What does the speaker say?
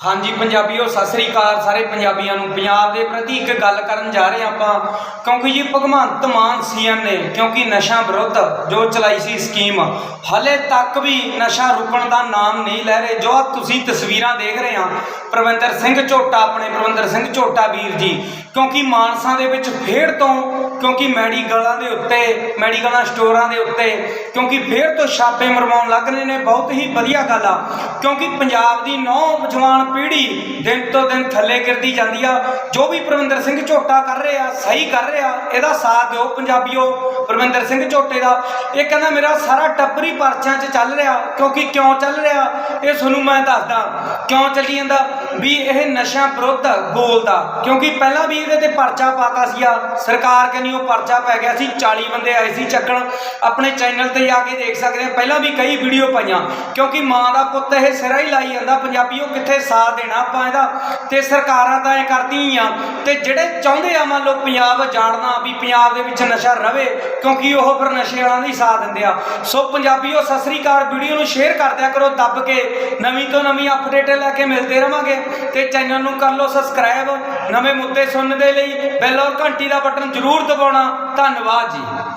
ਹਾਂਜੀ ਪੰਜਾਬੀਓ, ਸਤਿ ਸ੍ਰੀ ਅਕਾਲ ਸਾਰੇ ਪੰਜਾਬੀਆਂ ਨੂੰ। ਪੰਜਾਬ ਦੇ ਪ੍ਰਤੀ ਇੱਕ ਗੱਲ ਕਰਨ ਜਾ ਰਹੇ ਹਾਂ ਆਪਾਂ, ਕਿਉਂਕਿ ਜੀ ਭਗਵੰਤ ਮਾਨ ਸੀਐਮ ਨੇ, ਕਿਉਂਕਿ ਨਸ਼ਾ ਵਿਰੁੱਧ ਜੋ ਚਲਾਈ ਸੀ ਸਕੀਮ, ਹਲੇ ਤੱਕ ਵੀ ਨਸ਼ਾ ਰੁਕਣ ਦਾ ਨਾਮ ਨਹੀਂ ਲੈ ਰਹੇ। ਜੋ ਤੁਸੀਂ ਤਸਵੀਰਾਂ ਦੇਖ ਰਹੇ ਆ ਪ੍ਰਵਿੰਦਰ ਸਿੰਘ ਝੋਟਾ, ਆਪਣੇ ਪ੍ਰਵਿੰਦਰ ਸਿੰਘ ਝੋਟਾ ਵੀਰ ਜੀ, ਕਿਉਂਕਿ ਮਾਨਸਾ ਦੇ ਵਿੱਚ ਫੇਰ ਤੋਂ ਕਿਉਂਕਿ ਮੈਡੀਕਲਾਂ ਦੇ ਉੱਤੇ, ਮੈਡੀਕਲਾਂ ਸਟੋਰਾਂ ਦੇ ਉੱਤੇ, ਕਿਉਂਕਿ ਫੇਰ ਤੋਂ ਛਾਪੇ ਮਰਵਾਉਣ ਲੱਗ ਰਹੇ ਨੇ, ਬਹੁਤ ਹੀ ਵਧੀਆ ਗੱਲ ਆ। ਕਿਉਂਕਿ ਪੰਜਾਬ ਦੀ ਨੌਜਵਾਨ ਪੀੜ੍ਹੀ ਦਿਨ ਤੋਂ ਦਿਨ ਥੱਲੇ ਗਿਰਦੀ ਜਾਂਦੀ ਆ। ਜੋ ਵੀ ਪ੍ਰਵਿੰਦਰ ਸਿੰਘ ਝੋਟਾ ਕਰ ਰਿਹਾ, ਸਹੀ ਕਰ ਰਿਹਾ, ਇਹਦਾ ਸਾਥ ਦਿਓ ਪੰਜਾਬੀਓ, ਪ੍ਰਵਿੰਦਰ ਸਿੰਘ ਝੋਟੇ ਦਾ। ਇਹ ਕਹਿੰਦਾ, ਮੇਰਾ ਸਾਰਾ ਟੱਬਰੀ ਪਰਚਿਆਂ 'ਚ ਚੱਲ ਰਿਹਾ, ਕਿਉਂਕਿ ਕਿਉਂ ਚੱਲ ਰਿਹਾ? ਇਹ ਤੁਹਾਨੂੰ ਮੈਂ ਦੱਸਦਾ ਕਿਉਂ ਚੱਲੀ ਜਾਂਦਾ? ਵੀ ਇਹ ਨਸ਼ਾ ਵਿਰੁੱਧ ਬੋਲਦਾ। ਕਿਉਂਕਿ ਪਹਿਲਾਂ ਵੀ ਇਹਦੇ ਤੇ ਪਰਚਾ ਪਾਤਾ ਸੀਗਾ। ਸਰਕਾਰ ਕਹਿੰਦੀ ਉਹ ਪਰਚਾ ਪੈ ਗਿਆ ਸੀ। 40 ਬੰਦੇ ਆਏ ਸੀ ਚੱਕਣ। ਆਪਣੇ ਚੈਨਲ ਤੇ ਜਾ ਕੇ ਦੇਖ ਸਕਦੇ ਆ। ਪਹਿਲਾਂ ਵੀ ਕਈ ਵੀਡੀਓ ਪਾਈਆਂ। ਕਿਉਂਕਿ ਮਾਂ ਦਾ ਪੁੱਤ ਇਹ ਸਿਰਾ ਹੀ ਲਾਈ ਜਾਂਦਾ। ਪੰਜਾਬੀ ਉਹ ਕਿੱਥੇ ਸਾਥ ਦੇਣਾ ਆਪਾਂ ਇਹਦਾ? ਤੇ ਸਰਕਾਰਾਂ ਤਾਂ ਇਹ ਕਰਦੀਆਂ ਆ। ਤੇ ਜਿਹੜੇ ਚਾਹੁੰਦੇ ਆ ਮੰਨ ਲਓ ਪੰਜਾਬ ਜਾਣਨਾ ਵੀ ਪੰਜਾਬ ਦੇ ਵਿੱਚ ਨਸ਼ਾ ਰਵੇ, ਕਿਉਂਕਿ ਉਹ ਫਿਰ ਨਸ਼ੇ ਵਾਲਾਂ ਦਾ ਹੀ ਸਾਥ ਦਿੰਦੇ ਆ। ਸੋ ਪੰਜਾਬੀਓ, ਸਤਿ ਸ੍ਰੀ ਅਕਾਲ। ਵੀਡੀਓ ਨੂੰ ਸ਼ੇਅਰ ਕਰ ਦਿਆ ਕਰੋ, ਦੱਬ ਕੇ। ਨਵੀਂ ਤੋਂ ਨਵੀਂ ਅਪਡੇਟ ਲੈ ਕੇ ਮਿਲਦੇ ਰਵਾਂਗੇ ਤੇ ਚੈਨਲ ਨੂੰ ਕਰ ਲਓ ਸਬਸਕ੍ਰਾਈਬ ਨਵੇਂ ਮੁੱਦੇ ਸੁਣਨ ਦੇ ਲਈ ਬੈਲ ਔਰ ਘੰਟੀ ਦਾ ਬਟਨ ਜ਼ਰੂਰ ਦਬਾਉਣਾ। ਧੰਨਵਾਦ ਜੀ।